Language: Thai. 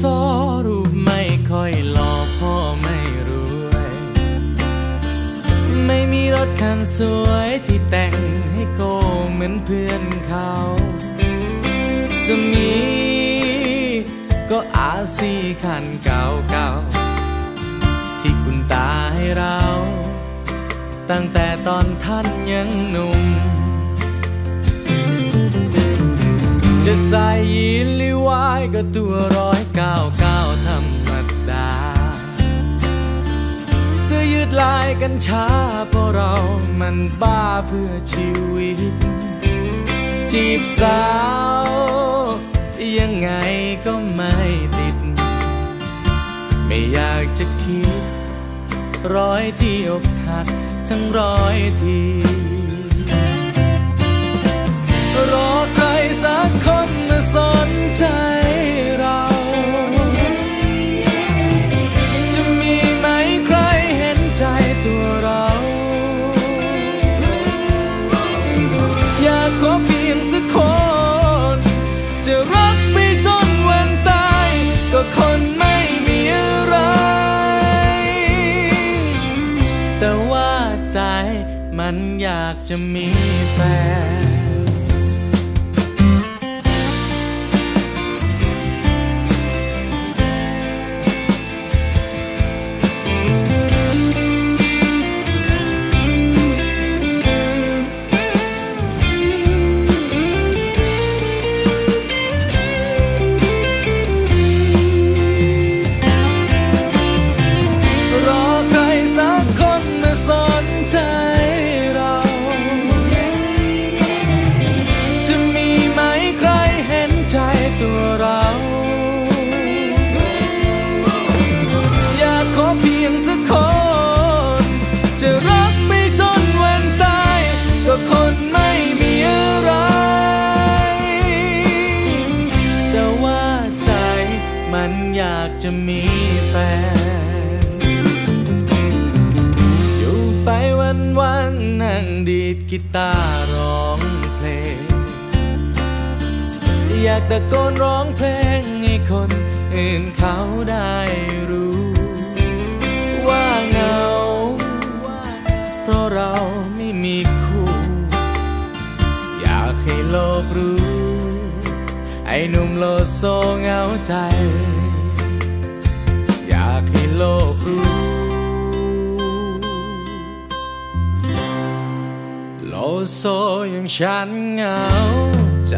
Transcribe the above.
สอรูปไม่ค่อยหล่อพ่อไม่รวย ไม่มีรถคันสวยที่แต่งให้โกเหมือนเพื่อนเขา จะมีก็อาซีคันเก่าเก่าที่คุณตาให้เรา ตั้งแต่ตอนท่านยังหนุ่ม จะใส่ยีนหรือวายก็ตัวร้อยเก้าเก้าธรรมดา เสื้อยืดลายกันช้าเพราะเรามันบ้าเพื่อชีวิต จีบสาว ยังไงก็ไม่ติด ไม่อยากจะคิด ร้อยที่อกหักทั้งร้อยทีรอใคร มันอยากจะมีแฟน สักคน จะรักไปจนวันตายก็คนไม่มีอะไร แต่ว่าใจมันอยากจะมีแฟน อยู่ไปวันวันนั่งดีดกีตาร์ร้องเพลง อยากตะโกนร้องเพลงให้คนอื่นเขาได้รู้ หนุ่มโลโซเหงาใจ อยากให้โลกรู้ โลโซอย่างฉันเหงาใจ